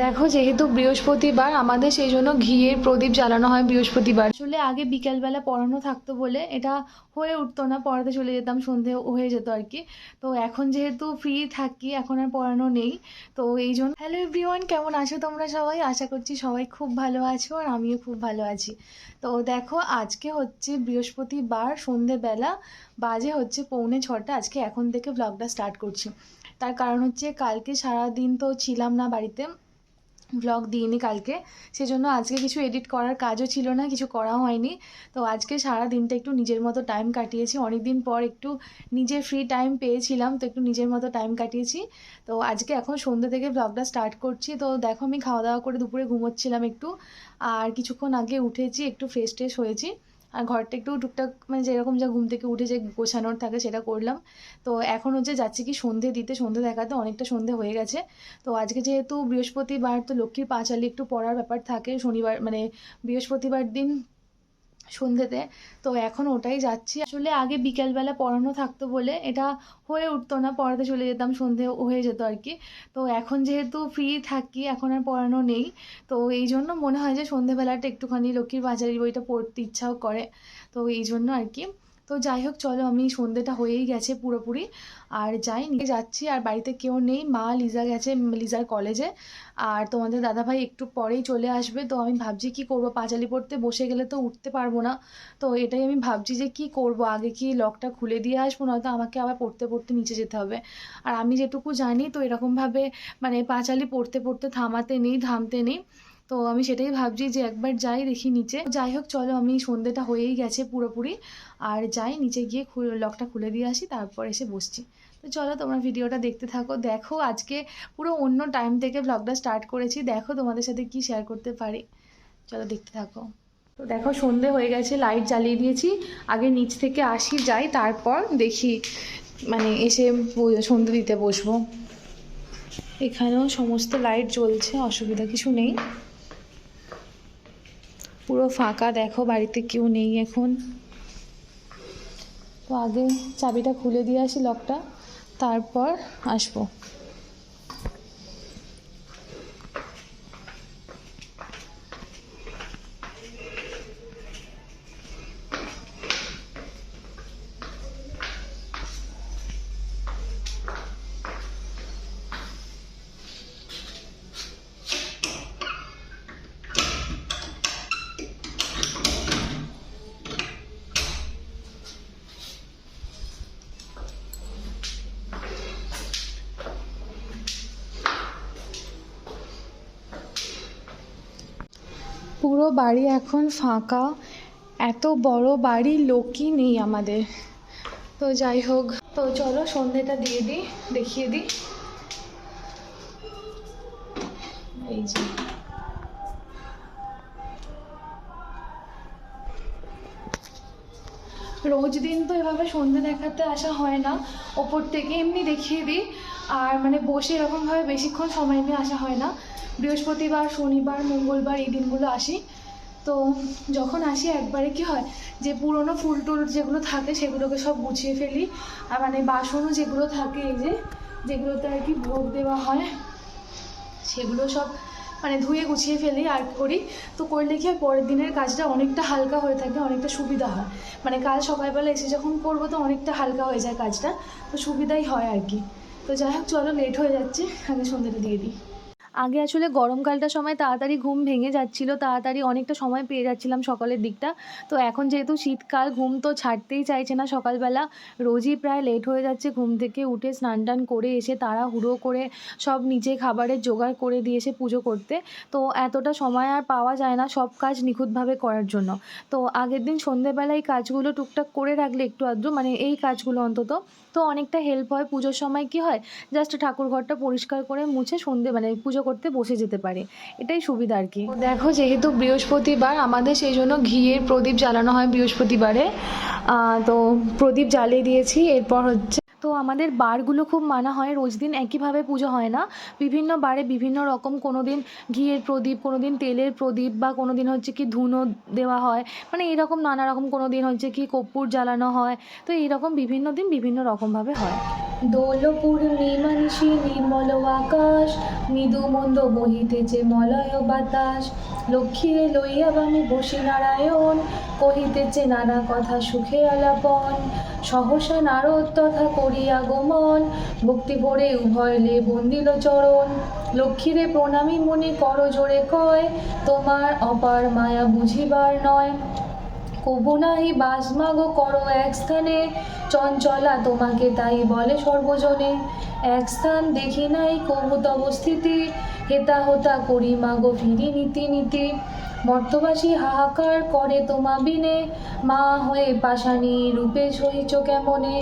দেখো, যেহেতু বৃহস্পতিবার, আমাদের সেই জন্য ঘিয়ের প্রদীপ জ্বালানো হয় বৃহস্পতিবার। আসলে আগে বিকেলবেলা পড়ানো থাকতো বলে এটা হয়ে উঠতো না, পড়াতে চলে যেতাম, সন্ধে হয়ে যেত আর কি। তো এখন যেহেতু ফ্রি থাকি, এখন আর পড়ানো নেই, তো এই জন্য হ্যালো এভরিওয়ান কেমন আছো তোমরা সবাই? আশা করছি সবাই খুব ভালো আছো আর আমিও খুব ভালো আছি। তো দেখো, আজকে হচ্ছে বৃহস্পতিবার, সন্ধেবেলা, বাজে হচ্ছে পৌনে ছটা, আজকে এখন থেকে ব্লগটা স্টার্ট করছি। তার কারণ হচ্ছে কালকে সারা দিন তো ছিলাম না বাড়িতে। ব্লগ দিইনি কালকে। সেজন্য আজকে কিছু এডিট করার কাজও ছিল না, কিছু করা হয়নি। তো আজকে সারা দিনটা একটু নিজের মতো টাইম কাটিয়েছি। অনেক দিন পর একটু নিজের ফ্রি টাইম পেয়েছিলাম, তো একটু নিজের মতো টাইম কাটিয়েছি। তো আজকে এখন সন্ধ্যে থেকে ব্লগটা স্টার্ট করছি। তো দেখো আমি খাওয়া দাওয়া করে দুপুরে ঘুমোচ্ছিলাম একটু। আর কিছুক্ষণ আগে উঠেছি, একটু ফ্রেশ ট্রেশ হয়েছি। আর ঘরটা একটু টুকটাক মানে যেরকম যা ঘুম থেকে উঠে যে গোছানোর থাকে সেটা করলাম। তো এখন হচ্ছে যাচ্ছি কি সন্ধে দিতে, সন্ধে দেখাতে, অনেকটা সন্ধে হয়ে গেছে। তো আজকে যেহেতু বৃহস্পতিবার, তো লক্ষ্মীর পাঁচালি একটু পড়ার ব্যাপার থাকে, শনিবার মানে বৃহস্পতিবার দিন সন্ধ্যেতে তো এখন ওটাই যাচ্ছি। আসলে আগে বিকেলবেলা পড়ানো থাকতো বলে এটা হয়ে উঠতো না, পড়াতে চলে যেতাম, সন্ধে হয়ে যেত আর কি। তো এখন যেহেতু ফ্রি থাকি, এখন আর পড়ানো নেই, তো এই জন্য মনে হয় যে সন্ধেবেলাটা একটুখানি লক্ষ্মীর বাজারের বইটা পড়তে ইচ্ছাও করে। তো এই জন্য আর কি। তো যাই হোক, চলো আমি সন্ধেটা হয়েই গেছে পুরোপুরি। আর যাই, নিয়ে যাচ্ছি, আর বাড়িতে কেউ নেই। মা লিজা গেছে, লিজার কলেজে। আর তোমাদের দাদাভাই একটু পরেই চলে আসবে। তো আমি ভাবছি, কি করব? পাঁচালি পড়তে বসে গেলে তো উঠতে পারব না। তো এটাই আমি ভাবছি যে, কি করব? আগে কি লকটা খুলে দিয়ে আসব? নয়তো আমাকে আবার পড়তে পড়তে নিচে যেতে হবে। আর আমি যেটুকু জানি, তো এরকমভাবে মানে পাঁচালি পড়তে পড়তে থামাতে নেই, থামতে নেই। তো আমি সেটাই ভাবছি যে একবার যাই দেখি নিচে। যাই হোক, চলো আমি সন্ধেটা হয়েই গেছে পুরোপুরি। আর যাই, নিচে গিয়ে লকটা খুলে দিয়ে আসি, তারপর এসে বসছি। তো চলো তোমরা ভিডিওটা দেখতে থাকো। দেখো আজকে পুরো অন্য টাইম থেকে ব্লগটা স্টার্ট করেছি। দেখো তোমাদের সাথে কি শেয়ার করতে পারি। চলো দেখতে থাকো। তো দেখো সন্ধে হয়ে গেছে লাইট জ্বালিয়ে দিয়েছি। আগে নিচ থেকে আসি, যাই, তারপর দেখি মানে এসে সন্ধে দিতে বসবো। এখানেও সমস্ত লাইট জ্বলছে, অসুবিধা কিছু নেই। পুরো ফাঁকা, দেখো বাড়িতে কেউ নেই এখন। তো আগে চাবিটা খুলে দিয়ে আসি লকটা তারপর আসব। পুরো বাড়ি এখন ফাঁকা। এত বড় বাড়ি, লোকই নেই আমাদের। তো যাই হোক, তো চলো সন্ধেটা দিয়ে দিই, দেখিয়ে দিই। এই যে। রোজ দিন তো এভাবে সন্ধে দেখাতে আসা হয় না। ওপর থেকে এমনি দেখিয়ে দিই। আর মানে বসে এরকমভাবে বেশিক্ষণ সময় নিয়ে আসা হয় না। বৃহস্পতিবার, শনিবার, মঙ্গলবার এই দিনগুলো আসি। তো যখন আসি একবারে কি হয় যে পুরনো ফুল টুল যেগুলো থাকে সেগুলোকে সব গুছিয়ে ফেলি। আর মানে বাসনও যেগুলো থাকে এই যে, যেগুলোতে আর কি ভোগ দেওয়া হয়, সেগুলো সব মানে ধুয়ে গুছিয়ে ফেলি আর করি। তো করলে কি হয় পরের দিনের কাজটা অনেকটা হালকা হয়ে থাকে, অনেকটা সুবিধা হয়। মানে কাল সকালবেলা এসে যখন করব তো অনেকটা হালকা হয়ে যায় কাজটা, তো সুবিধাই হয় আর কি। তো যাই হোক, চলো লেট হয়ে যাচ্ছে আগে সন্ধ্যাটা দিয়ে দিই। আগে আসলে গরমকালটার সময় তাড়াতাড়ি ঘুম ভেঙে যাচ্ছিল, তাড়াতাড়ি অনেকটা সময় পেয়ে যাচ্ছিলাম সকালের দিকটা। তো এখন যেহেতু শীতকাল, ঘুম তো ছাড়তেই চাইছে না সকালবেলা, রোজই প্রায় লেট হয়ে যাচ্ছে ঘুম থেকে উঠে স্নান টান করে এসে তারা হুড়ো করে সব নিজে খাবারের জোগাড় করে দিয়েছে পুজো করতে। তো এতটা সময় আর পাওয়া যায় না সব কাজ নিখুঁতভাবে করার জন্য। তো আগের দিন সন্ধেবেলায় এই কাজগুলো টুকটাক করে রাখলে একটু আধটু মানে এই কাজগুলো অন্তত, তো অনেকটা হেল্প হয়। পুজোর সময় কি হয়? জাস্ট ঠাকুর ঘরটা পরিষ্কার করে মুছে সন্ধে মানে পুজো করতে বসে যেতে পারে। এটাই সুবিধা আর কি। দেখো, যেহেতু বৃহস্পতিবার, আমাদের সেই জন্য ঘিয়ের প্রদীপ জ্বালানো হয় বৃহস্পতিবারে। তো প্রদীপ জ্বালিয়ে দিয়েছি, এরপর হচ্ছে তো আমাদের বারগুলো খুব মানা হয়, রোজ দিন একইভাবে পুজো হয় না। বিভিন্ন বারে বিভিন্ন রকম কোনো দিন ঘিয়ের প্রদীপ কোনো দিন তেলের প্রদীপ বা কোনো দিন হচ্ছে কি ধুনো দেওয়া হয়। মানে এরকম নানা রকম কোনো দিন হচ্ছে কি কর্পূর জ্বালানো হয়। তো এইরকম বিভিন্ন দিন বিভিন্ন রকমভাবে হয়। দোল পূর্ণিমা নির্মল আকাশ মৃদু মন্দ বহিতেছে মলয় বাতাস। লক্ষ্মীরে লইয়া বামি বসি নারায়ণ, কহিতেছে নানা কথা সুখে আলাপন। সহসা নারদ তথা করিয়া গমন ভক্তি ভরে উভয় লে বন্দিল চরণ। লক্ষ্মীরে প্রণামী মনে কর জোরে কয়, তোমার অপার মায়া বুঝিবার নয়। কবু নাহি বাস মাগো করো এক স্থানে, চঞ্চলা তোমাকে তাই বলে সর্বজনে। এক স্থান দেখি নাই কবু অবস্থিতি হেতা হোতা করি মাগো ফিরি নীতি নীতি। মর্তবাসী হাহাকার করে তোমা বিনে মা হয়ে পাশানি রূপে সহিচ কেমনে?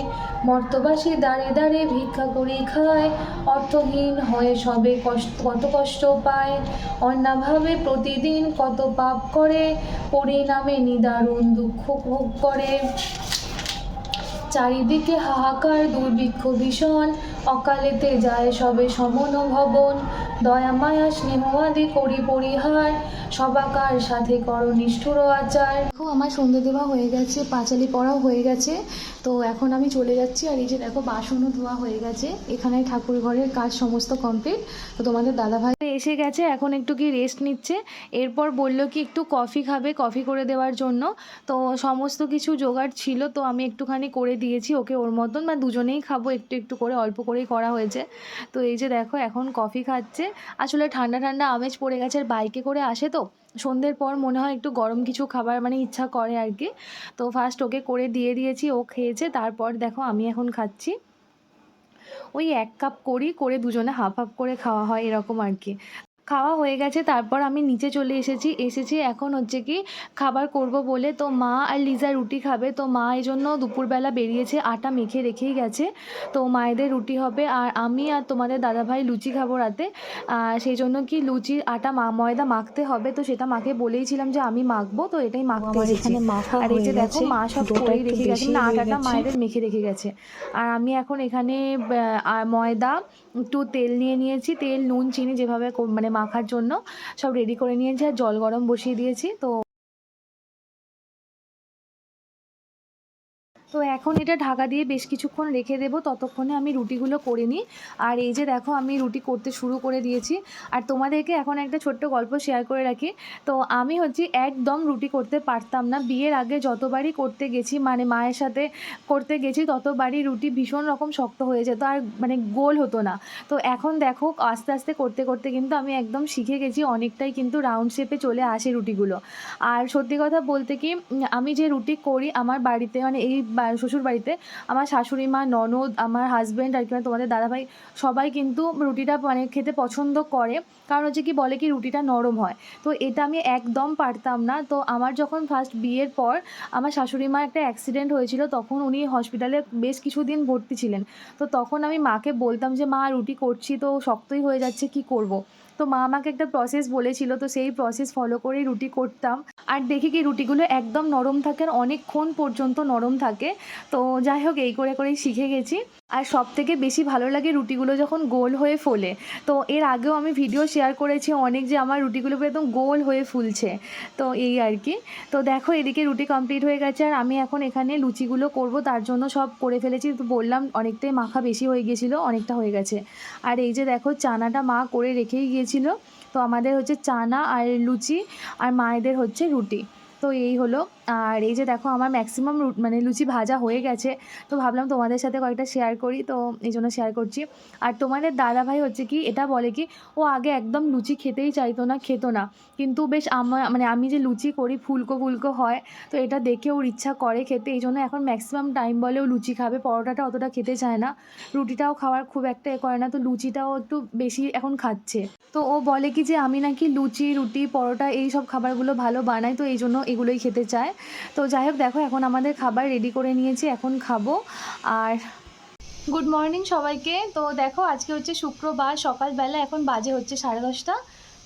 মর্তবাসী দাঁড়ে দাঁড়ে ভিক্ষা করি খায়। অর্থহীন হয়ে সবে কষ্ট কত কষ্ট পায়। অন্যভাবে প্রতিদিন কত পাপ করে। পরিণামে নিদারুণ দুঃখ ভোগ করে। চারিদিকে হাহাকার, দুর্ভিক্ষ ভীষণ অকালেতে যায় সবে সমন ভবন। দয়া, মায়া, স্নেহ আদি করি পরিহার, সবাকার সাথে কর নিষ্ঠুর আচার। দেখো, আমার সন্ধে দেওয়া হয়ে গেছে, পাঁচালি পড়াও হয়ে গেছে। তো এখন আমি চলে যাচ্ছি, আর এই যে দেখো, বাসনও ধোয়া হয়ে গেছে। এখানে ঠাকুর ঘরের কাজ সমস্ত কমপ্লিট। তো তোমাদের দাদাভাই এসে গেছে, এখন একটু কি রেস্ট নিচ্ছে। এরপর বলল কি, একটু কফি খাবে কফি করে দেওয়ার জন্য। তো সমস্ত কিছু জোগাড় ছিল, তো আমি একটুখানি করে দিয়েছি, ওকে ওর মতন বা দুজনেই খাব, একটু একটু করে, অল্প করেই করা হয়েছে। তো এই যে দেখো, এখন কফি খাচ্ছে। আসলে ঠান্ডা ঠান্ডা আমেজ পড়ে গেছে, আর বাইকে করে আসে তো। সন্ধ্যের পর মনে হয় একটু গরম কিছু খাবার মানে ইচ্ছা করে আর কি। তো ফার্স্ট ওকে করে দিয়ে দিয়েছি, ও খেয়েছে, তারপর দেখো আমি এখন খাচ্ছি। ওই এক কাপ করি করে দুজনে হাফ হাফ করে খাওয়া হয়, এরকম আর কি। খাওয়া হয়ে গেছে তারপর আমি নিচে চলে এসেছি। এসেছি এখন হচ্ছে কি খাবার করব বলে তো মা আর লিজা রুটি খাবে। তো মা এই জন্য দুপুরবেলা বেরিয়েছে আটা মেখে রেখেই গেছে। তো মায়েদের রুটি হবে আর আমি আর তোমাদের দাদাভাই লুচি খাব রাতে। আর সেই জন্য কি লুচির আটা মা ময়দা মাখতে হবে। তো সেটা মাকে বলেইছিলাম যে আমি মাখবো তো এটাই মাখতে আমার এখানে মাখা আর এই যে দেখো মা সব করেই রেখে গেছে। না আটাটা মায়েদের মেখে রেখে গেছে। আর আমি এখন এখানে ময়দা একটু তেল নিয়ে নিয়েছি। তেল নুন চিনি যেভাবে মানে মাখার জন্য সব রেডি করে নিয়েছি আর জল গরম বসিয়ে দিয়েছি। তো তো এখন এটা ঢাকা দিয়ে বেশ কিছুক্ষণ রেখে দেবো। ততক্ষণে আমি রুটিগুলো করে নিই। আর এই যে দেখো, আমি রুটি করতে শুরু করে দিয়েছি। আর তোমাদেরকে এখন একটা ছোট্ট গল্প শেয়ার করে রাখি। তো আমি হচ্ছে একদম রুটি করতে পারতাম না। বিয়ের আগে যতবারই করতে গেছি মানে মায়ের সাথে করতে গেছি, ততবারই রুটি ভীষণ রকম শক্ত হয়ে যেত আর মানে গোল হতো না। তো এখন দেখো, আস্তে আস্তে করতে করতে কিন্তু আমি একদম শিখে গেছি, অনেকটাই কিন্তু রাউন্ড শেপে চলে আসে রুটিগুলো। আর সত্যি কথা বলতে কি, আমি যে রুটি করি, আমার বাড়িতে মানে এই শ্বশুর বাড়িতে আমার শাশুড়ি মা, ননদ, আমার হাজব্যান্ড আর কি মানে তোমাদের দাদাভাই সবাই কিন্তু রুটিটা মানে খেতে পছন্দ করে। কারণ হচ্ছে কি বলে কি রুটিটা নরম হয়। তো এটা আমি একদম পারতাম না। তো আমার যখন ফার্স্ট বিয়ের পর আমার শাশুড়ি মা একটা অ্যাক্সিডেন্ট হয়েছিল, তখন উনি হসপিটালে বেশ কিছুদিন ভর্তি ছিলেন। তো তখন আমি মাকে বলতাম যে, মা, রুটি করছি তো, শক্তই হয়ে যাচ্ছে, কি করব। তো মা আমাকে একটা প্রসেস বলেছিল, তো সেই প্রসেস ফলো করেই রুটি করতাম। আর দেখি কি রুটিগুলো একদম নরম থাকে আর অনেকক্ষণ পর্যন্ত নরম থাকে। তো যাই হোক, এই করে করেই শিখে গেছি। আর সব থেকে বেশি ভালো লাগে রুটিগুলো যখন গোল হয়ে ফোলে। তো এর আগেও আমি ভিডিও শেয়ার করেছি অনেক যে আমার রুটিগুলো একদম গোল হয়ে ফুলছে। তো এই আর কি। তো দেখো এদিকে রুটি কমপ্লিট হয়ে গেছে আর আমি এখন এখানে লুচিগুলো করব, তার জন্য সব করে ফেলেছি। তো বললাম অনেকটাই মাখা বেশি হয়ে গিয়েছিল অনেকটা হয়ে গেছে। আর এই যে দেখো চানাটা মা করে রেখেই গিয়েছিল। তো আমাদের হচ্ছে চানা আর লুচি আর মায়েদের হচ্ছে রুটি। তো এই হলো। আর এই যে দেখো, আমার ম্যাক্সিমাম রুট মানে লুচি ভাজা হয়ে গেছে। তো ভাবলাম তোমাদের সাথে কয়েকটা শেয়ার করি, তো এই জন্য শেয়ার করছি। আর তোমাদের দাদা ভাই হচ্ছে কি, এটা বলে কি, ও আগে একদম লুচি খেতেই চাইতো না, খেতো না। কিন্তু বেশ আমার মানে আমি যে লুচি করি, ফুলকো ফুলকো হয়, তো এটা দেখে ওর ইচ্ছা করে খেতে। এই জন্য এখন ম্যাক্সিমাম টাইম বলে ও লুচি খাবে। পরোটাটা অতটা খেতে চায় না। রুটিটাও খাওয়ার খুব একটা এ করে না, তো লুচিটাও একটু বেশি এখন খাচ্ছে। তো ও বলে কি যে, আমি নাকি লুচি, রুটি, পরোটা, এই সব খাবারগুলো ভালো বানাই, তো এই জন্য এগুলোই খেতে চায়। তো যাই হোক, দেখো এখন আমাদের খাবার রেডি করে নিয়েছি, এখন খাব। আর গুড মর্নিং সবাইকে। তো দেখো, আজকে হচ্ছে শুক্রবার, সকালবেলা এখন বাজে হচ্ছে সাড়ে দশটা।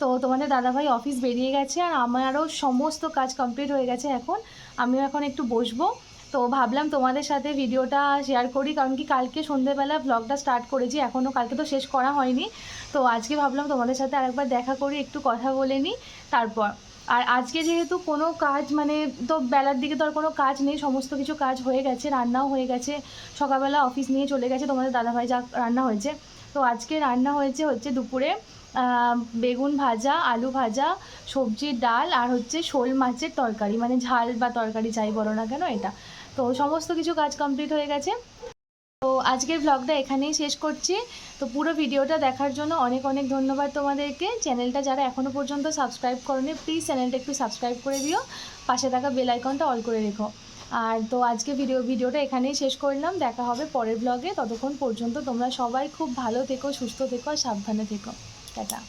তো তোমাদের দাদাভাই অফিস বেরিয়ে গেছে আর আমারও সমস্ত কাজ কমপ্লিট হয়ে গেছে এখন। আমিও এখন একটু বসবো। তো ভাবলাম তোমাদের সাথে ভিডিওটা শেয়ার করি, কারণ কি কালকে সন্ধেবেলা ব্লগটা স্টার্ট করেছি, এখনও কালকে তো শেষ করা হয়নি। তো আজকে ভাবলাম তোমাদের সাথে আরেকবার দেখা করি, একটু কথা বলে নিই, তারপর। আর আজকে যেহেতু কোনো কাজ মানে তো বেলার দিকে তো আর কোনো কাজ নেই, সমস্ত কিছু কাজ হয়ে গেছে, রান্নাও হয়ে গেছে, সকালবেলা অফিস নিয়ে চলে গেছে তোমাদের দাদাভাই যা রান্না হয়েছে। তো আজকে রান্না হয়েছে হচ্ছে দুপুরে বেগুন ভাজা, আলু ভাজা সবজির ডাল আর হচ্ছে শোল মাছের তরকারি মানে ঝাল বা তরকারি যাই বলো না কেন এটা। তো সমস্ত কিছু কাজ কমপ্লিট হয়ে গেছে। তো আজকের ব্লগটা এখানেই শেষ করছি। তো পুরো ভিডিওটা দেখার জন্য অনেক অনেক ধন্যবাদ তোমাদেরকে। চ্যানেলটা যারা এখনও পর্যন্ত সাবস্ক্রাইব করনি প্লিজ চ্যানেলটা একটু সাবস্ক্রাইব করে দিও। পাশে থাকা বেল আইকনটা অল করে রেখো। আর তো আজকে ভিডিও ভিডিওটা এখানেই শেষ করলাম। দেখা হবে পরের ব্লগে ততক্ষণ পর্যন্ত তোমরা সবাই খুব ভালো থেকো, সুস্থ থেকো আর সাবধানে থেকো। টাটা।